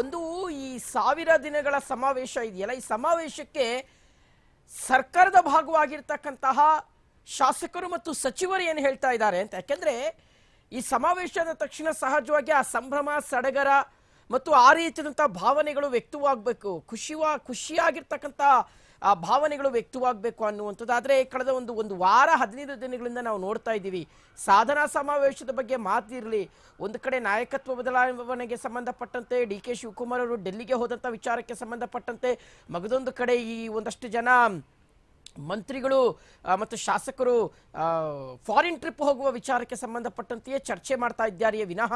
ಒಂದು ಈ ಸಾವಿರ ದಿನಗಳ ಸಮಾವೇಶ ಇದೆಯಲ್ಲ, ಈ ಸಮಾವೇಶಕ್ಕೆ ಸರ್ಕಾರದ ಭಾಗವಾಗಿರ್ತಕ್ಕಂತಹ ಶಾಸಕರು ಮತ್ತು ಸಚಿವರು ಏನು ಹೇಳ್ತಾ ಇದ್ದಾರೆ ಅಂತ, ಯಾಕೆಂದ್ರೆ ಈ ಸಮಾವೇಶದ ತಕ್ಷಣ ಸಹಜವಾಗಿ ಆ ಸಂಭ್ರಮ, ಸಡಗರ ಮತ್ತು ಆ ರೀತಿಯಾದಂತಹ ಭಾವನೆಗಳು ವ್ಯಕ್ತವಾಗಬೇಕು. ಖುಷಿ ಖುಷಿಯಾಗಿರ್ತಕ್ಕಂಥ ಆ ಭಾವನೆಗಳು ವ್ಯಕ್ತವಾಗಬೇಕು ಅನ್ನುವಂಥದ್ದು. ಆದರೆ ಕಳೆದ ಒಂದು ಒಂದು ವಾರ, ಹದಿನೈದು ದಿನಗಳಿಂದ ನಾವು ನೋಡ್ತಾ ಇದ್ದೀವಿ. ಸಾಧನಾ ಸಮಾವೇಶದ ಬಗ್ಗೆ ಮಾತಿರಲಿ. ಒಂದು ಕಡೆ ನಾಯಕತ್ವ ಬದಲಾವಣೆಗೆ ಸಂಬಂಧಪಟ್ಟಂತೆ ಡಿ ಕೆ ಶಿವಕುಮಾರ್ ಅವರು ಡೆಲ್ಲಿಗೆ ಹೋದಂಥ ವಿಚಾರಕ್ಕೆ ಸಂಬಂಧಪಟ್ಟಂತೆ, ಮಗದೊಂದು ಕಡೆ ಈ ಒಂದಷ್ಟು ಜನ ಮಂತ್ರಿಗಳು ಮತ್ತು ಶಾಸಕರು ಫಾರಿನ್ ಟ್ರಿಪ್ ಹೋಗುವ ವಿಚಾರಕ್ಕೆ ಸಂಬಂಧಪಟ್ಟಂತೆಯೇ ಚರ್ಚೆ ಮಾಡ್ತಾ ಇದ್ದಾರೆ ವಿನಃ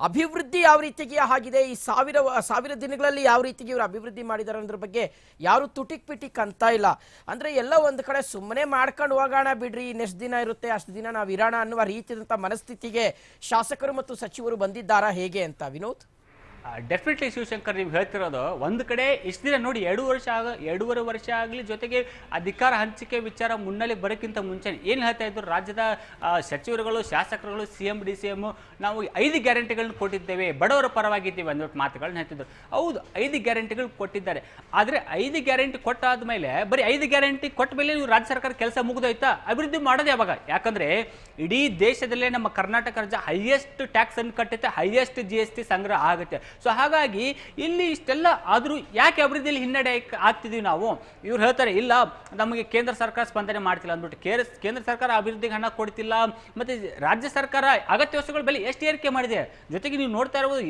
ಅಭಿವೃದ್ಧಿ ಯಾವ ರೀತಿಗೆ ಆಗಿದೆ? ಈ ಸಾವಿರ ಸಾವಿರ ದಿನಗಳಲ್ಲಿ ಯಾವ ರೀತಿಗೆ ಇವರು ಅಭಿವೃದ್ಧಿ ಮಾಡಿದ್ದಾರೆ ಅನ್ನೋದ್ರ ಬಗ್ಗೆ ಯಾರು ತುಟಿಕ್ ಪಿಟಿಕ್ ಅಂತ ಇಲ್ಲ. ಅಂದ್ರೆ ಎಲ್ಲ ಒಂದು ಕಡೆ ಸುಮ್ಮನೆ ಮಾಡ್ಕೊಂಡು ಹೋಗೋಣ ಬಿಡ್ರಿ ನೆಕ್ಸ್ಟ್ ದಿನ ಇರುತ್ತೆ, ಅಷ್ಟು ದಿನ ನಾವು ಇರೋಣ ಅನ್ನುವ ರೀತಿಯಾದಂಥ ಮನಸ್ಥಿತಿಗೆ ಶಾಸಕರು ಮತ್ತು ಸಚಿವರು ಬಂದಿದ್ದಾರಾ ಹೇಗೆ ಅಂತ ವಿನೋದ್? ಡೆಫಿನೆಟ್ಲಿ ಶಿವಶಂಕರ್ ನೀವು ಹೇಳ್ತಿರೋದು ಒಂದು ಕಡೆ ಇಷ್ಟು ದಿನ ನೋಡಿ ಎರಡು ವರ್ಷ ಆಗ, ಎರಡೂವರೆ ವರ್ಷ ಆಗಲಿ ಜೊತೆಗೆ ಅಧಿಕಾರ ಹಂಚಿಕೆ ವಿಚಾರ ಮುನ್ನೆಲೆ ಬರೋಕ್ಕಿಂತ ಮುಂಚೆ ಏನು ಹೇಳ್ತಾ ಇದ್ರು? ರಾಜ್ಯದ ಸಚಿವರುಗಳು, ಶಾಸಕರುಗಳು C M D C M ನಾವು ಐದು ಗ್ಯಾರಂಟಿಗಳನ್ನ ಕೊಟ್ಟಿದ್ದೇವೆ, ಬಡವರ ಪರವಾಗಿದ್ದೀವಿ ಅಂದ್ಬಿಟ್ಟು ಮಾತುಗಳನ್ನ ಹೇಳ್ತಿದ್ರು. ಹೌದು, ಐದು ಗ್ಯಾರಂಟಿಗಳು ಕೊಟ್ಟಿದ್ದಾರೆ. ಆದರೆ ಐದು ಗ್ಯಾರಂಟಿ ಕೊಟ್ಟಾದ ಮೇಲೆ ಬರೀ ಐದು ಗ್ಯಾರಂಟಿ ಕೊಟ್ಟ ಮೇಲೆ ನೀವು ರಾಜ್ಯ ಸರ್ಕಾರ ಕೆಲಸ ಮುಗಿದೋಯ್ತಾ? ಅಭಿವೃದ್ಧಿ ಮಾಡೋದು ಯಾವಾಗ? ಯಾಕಂದ್ರೆ ಇಡೀ ದೇಶದಲ್ಲೇ ನಮ್ಮ ಕರ್ನಾಟಕ ರಾಜ್ಯ ಹೈಯೆಸ್ಟ್ ಟ್ಯಾಕ್ಸ್ ಅನ್ನು ಕಟ್ಟುತ್ತೆ ಹೈಯೆಸ್ಟ್ ಜಿ ಎಸ್ ಟಿ ಸಂಗ್ರಹ ಆಗುತ್ತೆ. ಸೊ ಹಾಗಾಗಿ ಇಲ್ಲಿ ಇಷ್ಟೆಲ್ಲ ಆದರೂ ಯಾಕೆ ಅಭಿವೃದ್ಧಿಯಲ್ಲಿ ಹಿನ್ನಡೆ ಆಗ್ತಿದೀವಿ ನಾವು? ಇವ್ರು ಹೇಳ್ತಾರೆ, ಇಲ್ಲ, ನಮಗೆ ಕೇಂದ್ರ ಸರ್ಕಾರ ಸ್ಪಂದನೆ ಮಾಡ್ತಿಲ್ಲ ಅಂದ್ಬಿಟ್ಟು. ಕೇಂದ್ರ ಸರ್ಕಾರ ಅಭಿವೃದ್ಧಿಗೆ ಹಣ ಕೊಡ್ತಿಲ್ಲ. ಮತ್ತೆ ರಾಜ್ಯ ಸರ್ಕಾರ ಅಗತ್ಯ ವಸ್ತುಗಳ ಬೆಲೆ ಎಷ್ಟು ಏರಿಕೆ ಮಾಡಿದೆ? ಜೊತೆಗೆ ನೀವು ನೋಡ್ತಾ ಇರ್ಬೋದು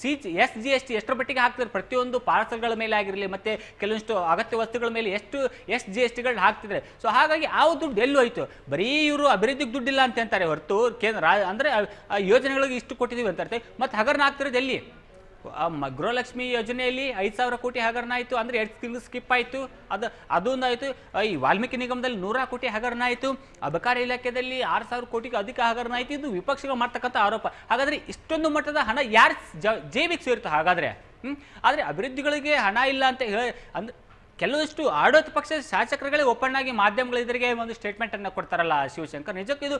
C, S G S T ಎಷ್ಟರ ಮಟ್ಟಿಗೆ ಹಾಕ್ತಾರೆ ಪ್ರತಿಯೊಂದು ಪಾರ್ಸಲ್ಗಳ ಮೇಲೆ ಆಗಿರಲಿ, ಮತ್ತೆ ಕೆಲವೊಂದಿಷ್ಟು ಅಗತ್ಯ ವಸ್ತುಗಳ ಮೇಲೆ ಎಷ್ಟು ಎಸ್ ಜಿ ಎಸ್ ಟಿಗಳು ಹಾಕ್ತಿದ್ದಾರೆ? ಸೊ ಹಾಗಾಗಿ ಆ ದುಡ್ಡು ಎಲ್ಲೂ ಹೋಯ್ತು? ಬರೀ ಇವರು ಅಭಿವೃದ್ಧಿಗೆ ದುಡ್ಡಿಲ್ಲ ಅಂತ ಅಂತಾರೆ ಹೊರತು ಕೇಂದ್ರ ಅಂದ್ರೆ ಯೋಜನೆಗಳಿಗೆ ಇಷ್ಟು ಕೊಟ್ಟಿದ್ದೀವಿ ಅಂತ ಇರ್ತಾರೆ ಮತ್ತೆ ಹಗರಣ ಆಗ್ತಿರೋದು ಎಲ್ಲಿ? ಆ ಗೃಹಲಕ್ಷ್ಮಿ ಯೋಜನೆಯಲ್ಲಿ ಐದು ಸಾವಿರ ಕೋಟಿ ಹಗರಣ ಆಯಿತು, ಅಂದರೆ ಎರಡು ತಿಂಗಳು ಸ್ಕಿಪ್ ಆಯಿತು. ಅದು, ಅದೊಂದು ಆಯಿತು. ಈ ವಾಲ್ಮೀಕಿ ನಿಗಮದಲ್ಲಿ ನೂರ ಕೋಟಿ ಹಗರಣ ಆಯಿತು. ಅಬಕಾರಿ ಇಲಾಖೆಯಲ್ಲಿ ಆರು ಸಾವಿರ ಕೋಟಿಗೆ ಅಧಿಕ ಹಗರಣ ಆಯಿತು. ಇದು ವಿಪಕ್ಷಗಳು ಮಾಡ್ತಕ್ಕಂಥ ಆರೋಪ. ಹಾಗಾದರೆ ಇಷ್ಟೊಂದು ಮಟ್ಟದ ಹಣ ಯಾರು ಜೇಬಿಗೆ ಸೇರಿತು ಹಾಗಾದರೆ? ಹ್ಮ್? ಆದರೆ ಅಭಿವೃದ್ಧಿಗಳಿಗೆ ಹಣ ಇಲ್ಲ ಅಂತ ಹೇಳಿ ಅಂದ್ರೆ ಕೆಲವಷ್ಟು ಆಡಳಿತ ಪಕ್ಷದ ಶಾಸಕರುಗಳೇ ಓಪನ್ ಆಗಿ ಮಾಧ್ಯಮಗಳ ಎದುರಿಗೆ ಒಂದು ಸ್ಟೇಟ್ಮೆಂಟ್ ಅನ್ನು ಕೊಡ್ತಾರಲ್ಲ ಶಿವಶಂಕರ್. ನಿಜಕ್ಕೂ ಇದು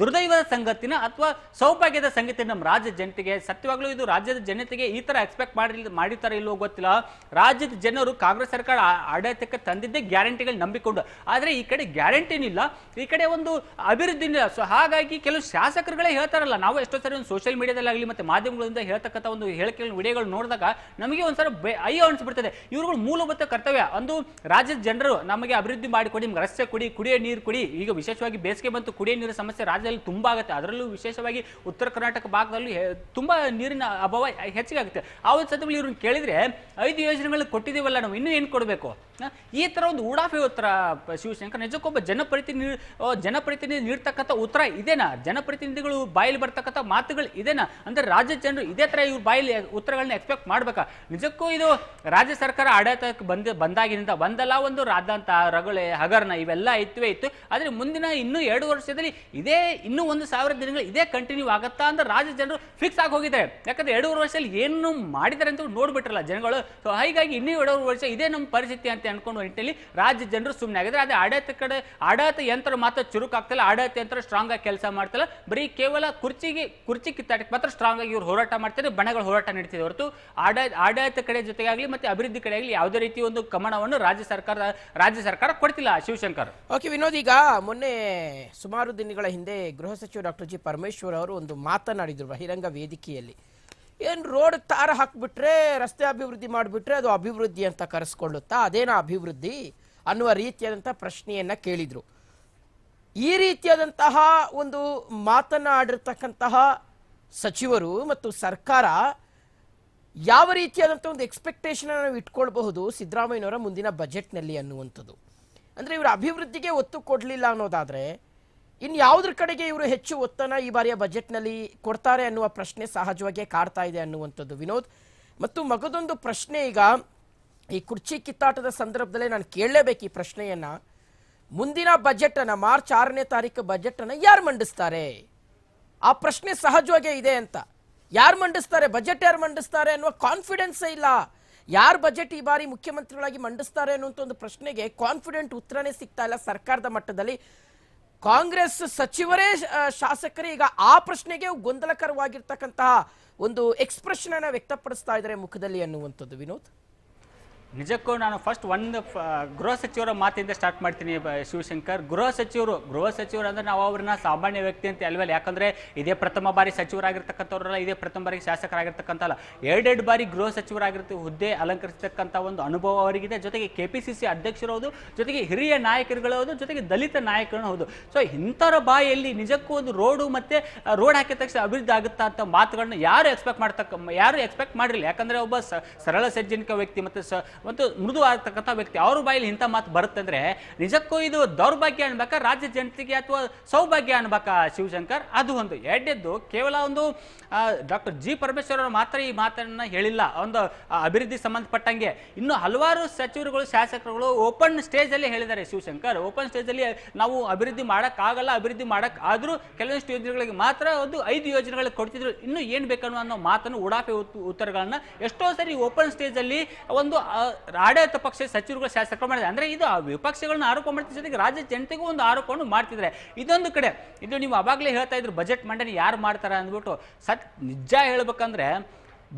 ದುರ್ದೈವದ ಸಂಗತಿನ ಅಥವಾ ಸೌಭಾಗ್ಯದ ಸಂಗತಿ ನಮ್ಮ ರಾಜ್ಯದ ಜನತೆಗೆ, ಸತ್ಯವಾಗ್ಲೂ ಇದು ರಾಜ್ಯದ ಜನತೆಗೆ ಈ ತರ ಎಕ್ಸ್ಪೆಕ್ಟ್ ಮಾಡಿ ಮಾಡಿರ್ತಾರ ಇಲ್ಲವೋ ಗೊತ್ತಿಲ್ಲ. ರಾಜ್ಯದ ಜನರು ಕಾಂಗ್ರೆಸ್ ಸರ್ಕಾರ ಆಡಳಿತಕ್ಕೆ ತಂದಿದ್ದೇ ಗ್ಯಾರಂಟಿಗಳು ನಂಬಿಕೊಂಡು. ಆದರೆ ಈ ಕಡೆ ಗ್ಯಾರಂಟಿನಿಲ್ಲ ಈ ಕಡೆ ಒಂದು ಅಭಿವೃದ್ಧಿ ಇಲ್ಲ ಸೊ ಹಾಗಾಗಿ ಕೆಲವು ಶಾಸಕರುಗಳೇ ಹೇಳ್ತಾರಲ್ಲ, ನಾವು ಎಷ್ಟೋ ಸರಿ ಒಂದು ಸೋಷಿಯಲ್ ಮೀಡಿಯಾದಲ್ಲಾಗಲಿ ಮತ್ತೆ ಮಾಧ್ಯಮಗಳಿಂದ ಹೇಳ್ತಕ್ಕಂಥ ಒಂದು ಹೇಳಿಕೆ ವಿಡಿಯೋಗಳು ನೋಡಿದಾಗ ನಮಗೆ ಒಂದ್ಸಲ ಬೈ ಅಯ್ಯೋ ಅನಿಸ್ಬಿಡ್ತದೆ ಇವ್ರುಗಳು ಮೂಲಭೂತ ಕರ್ತವ್ಯ. ಒಂದು ರಾಜ್ಯದ ಜನರು ನಮಗೆ ಅಭಿವೃದ್ಧಿ ಮಾಡಿಕೊಡಿ ನಿಮ್ಗೆ ರಸ್ತೆ ಕೊಡಿ, ಕುಡಿಯೋ ನೀರು ಕೊಡಿ. ಈಗ ವಿಶೇಷವಾಗಿ ಬೇಸಿಗೆ ಬಂತು, ಕುಡಿಯೋ ನೀರಿನ ಸಮಸ್ಯೆ ರಾಜ್ಯದಲ್ಲಿ ತುಂಬ ಆಗುತ್ತೆ. ಅದರಲ್ಲೂ ವಿಶೇಷವಾಗಿ ಉತ್ತರ ಕರ್ನಾಟಕ ಭಾಗದಲ್ಲಿ ತುಂಬ ತುಂಬಾ ನೀರಿನ ಅಭಾವ ಹೆಚ್ಚಿಗೆ ಆಗುತ್ತೆ. ಆ ಸಂದರ್ಭದಲ್ಲಿ ಇವ್ರನ್ನ ಕೇಳಿದ್ರೆ ಐದು ಯೋಜನೆಗಳು ಕೊಟ್ಟಿದ್ದೀವಲ್ಲ ನಾವು, ಇನ್ನೂ ಏನು ಕೊಡಬೇಕು? ಈ ತರ ಒಂದು ಉಡಾಫೆ ಉತ್ತರ ಶಿವಶಂಕರ್ ಶಿವಶಂಕರ್ ನಿಜಕ್ಕೊಬ್ಬ ಜನಪ್ರತಿನಿಧಿ ಜನಪ್ರತಿನಿಧಿ ನೀಡ್ತಕ್ಕಂಥ ಉತ್ತರ ಇದೇನಾ? ಜನಪ್ರತಿನಿಧಿಗಳು ಬಾಯಲ್ಲಿ ಬರ್ತಕ್ಕಂಥ ಮಾತುಗಳು ಇದೇನಾ? ಅಂದರೆ ರಾಜ್ಯ ಜನರು ಇದೇ ತರ ಇವ್ರು ಬಾಯಲ್ಲಿ ಉತ್ತರಗಳನ್ನ ಎಕ್ಸ್ಪೆಕ್ಟ್ ಮಾಡ್ಬೇಕಾ? ನಿಜಕ್ಕೂ ಇದು ರಾಜ್ಯ ಸರ್ಕಾರ ಆಡಳಿತಕ್ಕೆ ಬಂದ, ಬಂದಾಗಿನಿಂದ ಒಂದಲ್ಲ ಒಂದು ರಾದಂಥ ರಗಳೆ, ಹಗರಣ ಇವೆಲ್ಲ ಇತ್ತವೇ ಇತ್ತು. ಆದರೆ ಮುಂದಿನ ಇನ್ನೂ ಎರಡು ವರ್ಷದಲ್ಲಿ ಇದೇ, ಇನ್ನೂ ಒಂದು ಸಾವಿರ ದಿನಗಳು ಇದೇ ಕಂಟಿನ್ಯೂ ಆಗತ್ತಾ ಅಂದ್ರೆ ರಾಜ್ಯ ಜನರು ಫಿಕ್ಸ್ ಆಗಿ ಹೋಗಿದ್ದಾರೆ. ಯಾಕಂದ್ರೆ ಎರಡೂವರೆ ವರ್ಷದಲ್ಲಿ ಏನು ಮಾಡಿದ್ದಾರೆ ಅಂತ ನೋಡ್ಬಿಟ್ರಲ್ಲ ಜನಗಳು. ಸೊ ಹೀಗಾಗಿ ಇನ್ನೂ ಎರಡೂವರೆ ವರ್ಷ ಇದೇ ನಮ್ಮ ಪರಿಸ್ಥಿತಿ ಅಂತ ಅನ್ಕೊಂಡು ನಿಟ್ಟಿನಲ್ಲಿ ರಾಜ್ಯ ಜನರು ಸುಮ್ಮನೆ ಆಗಿದ್ರೆ ಅದೇ ಆಡಳಿತ ಕಡೆ, ಆಡಳಿತ ಯಂತ್ರ ಮಾತ್ರ ಚುರುಕಾಗ್ತಲ್ಲ. ಆಡಳಿತ ಯಂತ್ರ ಸ್ಟ್ರಾಂಗ್ ಆಗಿ ಕೆಲಸ ಮಾಡ್ತಿಲ್ಲ. ಬರೀ ಕೇವಲ ಕುರ್ಚಿಗೆ, ಕುರ್ಚಿ ಕಿತ್ತಾಟಕ್ಕೆ ಮಾತ್ರ ಸ್ಟ್ರಾಂಗ್ ಆಗಿ ಇವರು ಹೋರಾಟ ಮಾಡ್ತಾರೆ ಬಣಗಳು ಹೋರಾಟ ನಡೀತಿದೆ ಹೊರತು. ಆಡಳಿತ ಆಡಳಿತ ಕಡೆ ಜೊತೆಗಾಗಲಿ ಮತ್ತೆ ಅಭಿವೃದ್ಧಿ ಕಡೆ ಆಗಲಿ ಯಾವುದೇ ರೀತಿ ಒಂದು ಗಮನವನ್ನು ರಾಜ್ಯ ಸರ್ಕಾರ ರಾಜ್ಯ ಸರ್ಕಾರ ಕೊಡ್ತಿಲ್ಲ ಶಿವಶಂಕರ್. ಓಕೆ ವಿನೋದ್, ಈಗ ಮೊನ್ನೆ ಸುಮಾರು ದಿನಗಳ ಹಿಂದೆ ಗೃಹ ಸಚಿವ ಡಾಕ್ಟರ್ ಜಿ ಪರಮೇಶ್ವರ್ ಅವರು ಒಂದು ಮಾತನಾಡಿದ್ರು ಬಹಿರಂಗ ವೇದಿಕೆಯಲ್ಲಿ. ಏನು ರೋಡ್ ತಾರ ಹಾಕ್ಬಿಟ್ರೆ, ರಸ್ತೆ ಅಭಿವೃದ್ಧಿ ಮಾಡಿಬಿಟ್ರೆ ಅದು ಅಭಿವೃದ್ಧಿ ಅಂತ ಕರೆಸ್ಕೊಳ್ಳುತ್ತಾ? ಅದೇನ ಅಭಿವೃದ್ಧಿ? ಅನ್ನುವ ರೀತಿಯಾದಂಥ ಪ್ರಶ್ನೆಯನ್ನು ಕೇಳಿದರು. ಈ ರೀತಿಯಾದಂತಹ ಒಂದು ಮಾತನಾಡಿರ್ತಕ್ಕಂತಹ ಸಚಿವರು ಮತ್ತು ಸರ್ಕಾರ ಯಾವ ರೀತಿಯಾದಂಥ ಒಂದು ಎಕ್ಸ್ಪೆಕ್ಟೇಷನ್ ನಾವು ಇಟ್ಕೊಳ್ಬಹುದು ಸಿದ್ದರಾಮಯ್ಯನವರ ಮುಂದಿನ ಬಜೆಟ್ನಲ್ಲಿ ಅನ್ನುವಂಥದ್ದು. ಅಂದರೆ ಇವರು ಅಭಿವೃದ್ಧಿಗೆ ಒತ್ತು ಕೊಡಲಿಲ್ಲ ಅನ್ನೋದಾದರೆ ಇನ್ನು ಯಾವುದ್ರ ಕಡೆಗೆ ಇವರು ಹೆಚ್ಚು ಒತ್ತನ ಈ ಬಾರಿಯ ಬಜೆಟ್ನಲ್ಲಿ ಕೊಡ್ತಾರೆ ಅನ್ನುವ ಪ್ರಶ್ನೆ ಸಹಜವಾಗಿ ಕಾಡ್ತಾ ಇದೆ ಅನ್ನುವಂಥದ್ದು ವಿನೋದ್. ಮತ್ತು ಮಗದೊಂದು ಪ್ರಶ್ನೆ ಈಗ, ಈ ಕುರ್ಚಿ ಕಿತ್ತಾಟದ ಸಂದರ್ಭದಲ್ಲೇ ನಾನು ಕೇಳಲೇಬೇಕು ಈ ಪ್ರಶ್ನೆಯನ್ನ. ಮುಂದಿನ ಬಜೆಟನ್ನು, ಮಾರ್ಚ್ ಆರನೇ ತಾರೀಕು ಬಜೆಟನ್ನು ಯಾರು ಮಂಡಿಸ್ತಾರೆ? ಆ ಪ್ರಶ್ನೆ ಸಹಜವಾಗೇ ಇದೆ ಅಂತ. ಯಾರು ಮಂಡಿಸ್ತಾರೆ? ಬಜೆಟ್ ಯಾರು ಮಂಡಿಸ್ತಾರೆ ಅನ್ನುವ ಕಾನ್ಫಿಡೆನ್ಸೇ ಇಲ್ಲ. ಯಾರು ಬಜೆಟ್ ಈ ಬಾರಿ ಮುಖ್ಯಮಂತ್ರಿಗಳಾಗಿ ಮಂಡಿಸ್ತಾರೆ ಅನ್ನುವಂಥ ಒಂದು ಪ್ರಶ್ನೆಗೆ ಕಾನ್ಫಿಡೆಂಟ್ ಉತ್ತರನೇ ಸಿಗ್ತಾ ಇಲ್ಲ ಸರ್ಕಾರದ ಮಟ್ಟದಲ್ಲಿ. ಕಾಂಗ್ರೆಸ್ ಸಚಿವರೇ ಶಾಸಕರೇ ಈಗ ಆ ಪ್ರಶ್ನೆಗೆ ಗೊಂದಲಕರವಾಗಿರ್ತಕ್ಕಂತಹ ಒಂದು ಎಕ್ಸ್ಪ್ರೆಷನ್ ಅನ್ನ ವ್ಯಕ್ತಪಡಿಸ್ತಾ ಇದ್ದಾರೆ ಮುಖದಲ್ಲಿ ಅನ್ನುವಂಥದ್ದು. ವಿನೋದ್? ನಿಜಕ್ಕೂ ನಾನು ಫಸ್ಟ್ ಒಂದು ಗೃಹ ಸಚಿವರ ಮಾತಿಂದ ಸ್ಟಾರ್ಟ್ ಮಾಡ್ತೀನಿ ಶಿವಶಂಕರ್. ಗೃಹ ಸಚಿವರು ಗೃಹ ಸಚಿವರು ಅಂದರೆ ನಾವು ಅವ್ರನ್ನ ಸಾಮಾನ್ಯ ವ್ಯಕ್ತಿ ಅಂತ ಅಲ್ವಲ್ಲ? ಯಾಕಂದರೆ ಇದೇ ಪ್ರಥಮ ಬಾರಿ ಸಚಿವರಾಗಿರ್ತಕ್ಕಂಥವ್ರಲ್ಲ, ಇದೇ ಪ್ರಥಮ ಬಾರಿ ಶಾಸಕರಾಗಿರ್ತಕ್ಕಂಥಲ್ಲ. ಎರಡೆರಡು ಬಾರಿ ಗೃಹ ಸಚಿವರಾಗಿರ್ತ, ಹುದ್ದೆ ಅಲಂಕರಿಸತಕ್ಕಂಥ ಒಂದು ಅನುಭವ ಅವರಿಗಿದೆ. ಜೊತೆಗೆ ಕೆ ಪಿ ಸಿ ಸಿ ಅಧ್ಯಕ್ಷರು ಹೌದು, ಜೊತೆಗೆ ಹಿರಿಯ ನಾಯಕರುಗಳು ಹೌದು, ಜೊತೆಗೆ ದಲಿತ ನಾಯಕರು ಹೌದು. ಸೊ ಇಂಥವ್ರ ಬಾಯಲ್ಲಿ ನಿಜಕ್ಕೂ ಒಂದು ರೋಡು ಮತ್ತು ರೋಡ್ ಹಾಕಿದ ತಕ್ಷಣ ಅಭಿವೃದ್ಧಿ ಆಗುತ್ತಾ ಅಂತ ಮಾತುಗಳನ್ನ ಯಾರು ಎಕ್ಸ್ಪೆಕ್ಟ್ ಮಾಡ್ತಕ್ಕ, ಯಾರು ಎಕ್ಸ್ಪೆಕ್ಟ್ ಮಾಡಿರಲಿಲ್ಲ. ಯಾಕಂದರೆ ಒಬ್ಬ ಸರಳ ಸಜ್ಜನಿಕ ವ್ಯಕ್ತಿ ಮತ್ತು ಸ ಮತ್ತು ಮೃದು ಆಗ್ತಕ್ಕಂಥ ವ್ಯಕ್ತಿ, ಅವ್ರ ಬಾಯಲ್ಲಿ ಇಂಥ ಮಾತು ಬರುತ್ತೆ ಅಂದರೆ ನಿಜಕ್ಕೂ ಇದು ದೌರ್ಭಾಗ್ಯ ಅನ್ಬೇಕಾ, ರಾಜ್ಯ ಜನತೆಗೆ ಅಥವಾ ಸೌಭಾಗ್ಯ ಅನ್ಬೇಕಾ ಶಿವಶಂಕರ್? ಅದು ಒಂದು. ಎರಡನೇದ್ದು, ಕೇವಲ ಒಂದು ಡಾಕ್ಟರ್ ಜಿ ಪರಮೇಶ್ವರ್ ಅವರು ಮಾತ್ರ ಈ ಮಾತನ್ನು ಹೇಳಿಲ್ಲ, ಒಂದು ಅಭಿವೃದ್ಧಿ ಸಂಬಂಧಪಟ್ಟಂಗೆ. ಇನ್ನು ಹಲವಾರು ಸಚಿವರುಗಳು, ಶಾಸಕರುಗಳು ಓಪನ್ ಸ್ಟೇಜಲ್ಲಿ ಹೇಳಿದ್ದಾರೆ ಶಿವಶಂಕರ್. ಓಪನ್ ಸ್ಟೇಜಲ್ಲಿ ನಾವು ಅಭಿವೃದ್ಧಿ ಮಾಡೋಕ್ಕಾಗಲ್ಲ, ಅಭಿವೃದ್ಧಿ ಮಾಡೋಕ್ಕಾದರೂ ಕೆಲವೊಂದಿಷ್ಟು ಯೋಜನೆಗಳಿಗೆ ಮಾತ್ರ ಒಂದು ಐದು ಯೋಜನೆಗಳಿಗೆ ಕೊಡ್ತಿದ್ರು. ಇನ್ನು ಏನು ಬೇಕನ್ನೋ ಅನ್ನೋ ಮಾತನ್ನು ಉಡಾಫೆ ಉತ್ತರಗಳನ್ನು ಎಷ್ಟೋ ಸರಿ ಓಪನ್ ಸ್ಟೇಜಲ್ಲಿ ಒಂದು ಆಡಳಿತ ಪಕ್ಷ ಸಚಿವರುಗಳು ಶಾಸಕರು ಮಾಡಿದ್ದಾರೆ. ಅಂದ್ರೆ ಇದು ವಿಪಕ್ಷಗಳನ್ನ ಆರೋಪ ಮಾಡ್ತಿದ್ದ ಜೊತೆಗೆ ರಾಜ್ಯ ಜನತೆಗೂ ಒಂದು ಆರೋಪವನ್ನು ಮಾಡ್ತಿದ್ದಾರೆ. ಇದೊಂದು ಕಡೆ, ಇದು ನೀವು ಅವಾಗಲೇ ಹೇಳ್ತಾ ಇದ್ರು, ಬಜೆಟ್ ಮಂಡನೆ ಯಾರು ಮಾಡ್ತಾರೆ ಅಂದ್ಬಿಟ್ಟು ಸತ್ ನಿಜ ಹೇಳ್ಬೇಕಂದ್ರೆ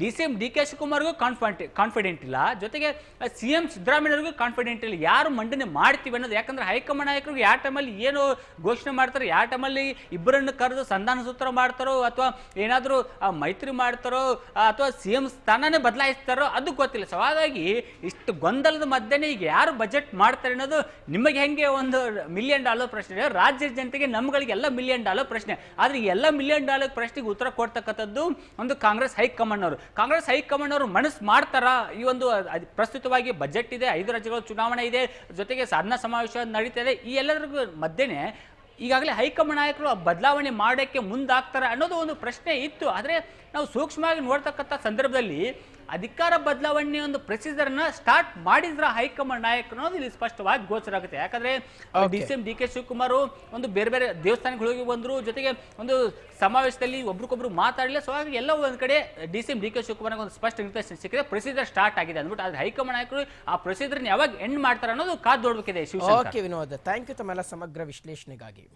D C M D K ಶಿವಕುಮಾರ್ಗೂ confident confident ಇಲ್ಲ. ಜೊತೆಗೆ ಸಿ ಎಂ ಸಿದ್ದರಾಮಯ್ಯವ್ರಿಗೂ ಕಾನ್ಫಿಡೆಂಟ್ ಇಲ್ಲ. ಯಾರು ಮಂಡನೆ ಮಾಡ್ತೀವಿ ಅನ್ನೋದು, ಯಾಕಂದ್ರೆ ಹೈಕಮಾಂಡ್ ನಾಯಕರಿಗೆ ಯಾವ ಟೈಮಲ್ಲಿ ಏನು ಘೋಷಣೆ ಮಾಡ್ತಾರೆ, ಯಾವ ಟೈಮಲ್ಲಿ ಇಬ್ಬರನ್ನು ಕರೆದು ಸಂಧಾನ ಸೂತ್ರ ಮಾಡ್ತಾರೋ, ಅಥವಾ ಏನಾದರೂ ಮೈತ್ರಿ ಮಾಡ್ತಾರೋ ಅಥವಾ ಸಿ ಎಂ ಸ್ಥಾನನೇ ಬದಲಾಯಿಸ್ತಾರೋ, ಅದು ಗೊತ್ತಿಲ್ಲ. ಸೊ ಹಾಗಾಗಿ ಇಷ್ಟು ಗೊಂದಲದ ಮಧ್ಯೆ ಈಗ ಯಾರು ಬಜೆಟ್ ಮಾಡ್ತಾರೆ ಅನ್ನೋದು ನಿಮಗೆ ಹೆಂಗೆ ಒಂದು ಮಿಲಿಯನ್ ಡಾಲರ್ ಪ್ರಶ್ನೆ. ರಾಜ್ಯದ ಜನತೆಗೆ ನಮ್ಗಳಿಗೆಲ್ಲ ಮಿಲಿಯನ್ ಡಾಲರ್ ಪ್ರಶ್ನೆ. ಆದರೆ ಎಲ್ಲ ಮಿಲಿಯನ್ ಡಾಲರ್ ಪ್ರಶ್ನೆಗೆ ಉತ್ತರ ಕೊಡ್ತಕ್ಕಂಥದ್ದು ಒಂದು ಕಾಂಗ್ರೆಸ್ ಹೈಕಮಾಂಡ್ ಅವರು ಕಾಂಗ್ರೆಸ್ ಹೈಕಮಾಂಡ್ ಅವರು ಮನಸ್ಸು ಮಾಡ್ತಾರಾ? ಈ ಒಂದು ಪ್ರಸ್ತುತವಾಗಿ ಬಜೆಟ್ ಇದೆ, ಐದು ರಾಜ್ಯಗಳ ಚುನಾವಣೆ ಇದೆ, ಜೊತೆಗೆ ಸಾಧನಾ ಸಮಾವೇಶ ನಡೀತಾ ಈ ಎಲ್ಲರಿಗೂ ಮಧ್ಯೆನೆ ಈಗಾಗಲೇ ಹೈಕಮಾಂಡ್ ನಾಯಕರು ಬದಲಾವಣೆ ಮಾಡೋಕ್ಕೆ ಮುಂದಾಗ್ತಾರೆ ಅನ್ನೋದು ಒಂದು ಪ್ರಶ್ನೆ ಇತ್ತು. ಆದರೆ ನಾವು ಸೂಕ್ಷ್ಮವಾಗಿ ನೋಡ್ತಕ್ಕಂಥ ಸಂದರ್ಭದಲ್ಲಿ ಅಧಿಕಾರ ಬದಲಾವಣೆ ಒಂದು ಪ್ರೊಸೀಜರ್ನ ಸ್ಟಾರ್ಟ್ ಮಾಡಿದ್ರ ಹೈಕಮಾಂಡ್ ನಾಯಕ ಅನ್ನೋದು ಇಲ್ಲಿ ಸ್ಪಷ್ಟವಾಗಿ ಗೋಚರ ಆಗುತ್ತೆ. ಯಾಕಂದ್ರೆ D C M D K Shivakumar ಒಂದು ಬೇರೆ ಬೇರೆ ದೇವಸ್ಥಾನಗಳಿಗೆ ಹೋಗಿ ಬಂದ್ರು ಜೊತೆಗೆ ಒಂದು ಸಮಾವೇಶದಲ್ಲಿ ಒಬ್ರಿಗೊಬ್ರು ಮಾತಾಡಲಿಲ್ಲ. ಸೊ ಹಾಗಾಗಿ ಎಲ್ಲ ಒಂದ್ ಕಡೆ D C M D K Shivakumar ಒಂದು ಸ್ಪಷ್ಟ ನಿರ್ದೇಶನ ಸಿಕ್ಕಿದೆ. ಪ್ರೊಸೀಜರ್ ಸ್ಟಾರ್ಟ್ ಆಗಿದೆ ಅಂದ್ಬಿಟ್ಟು ಆದ್ರೆ ಹೈಕಮಾಂಡ್ ನಾಯಕರು ಆ ಪ್ರೊಸೀಜರ್ನ ಯಾವಾಗ ಎಂಡ್ ಮಾಡ್ತಾರೆ ಅನ್ನೋದು ಕಾದ್ ನೋಡ್ಬೇಕಿದೆ Shivashankar. Okay Vinod. Thank you ತಮ್ಮೆಲ್ಲ ಸಮಗ್ರ ವಿಶ್ಲೇಷಣೆಗಾಗಿ.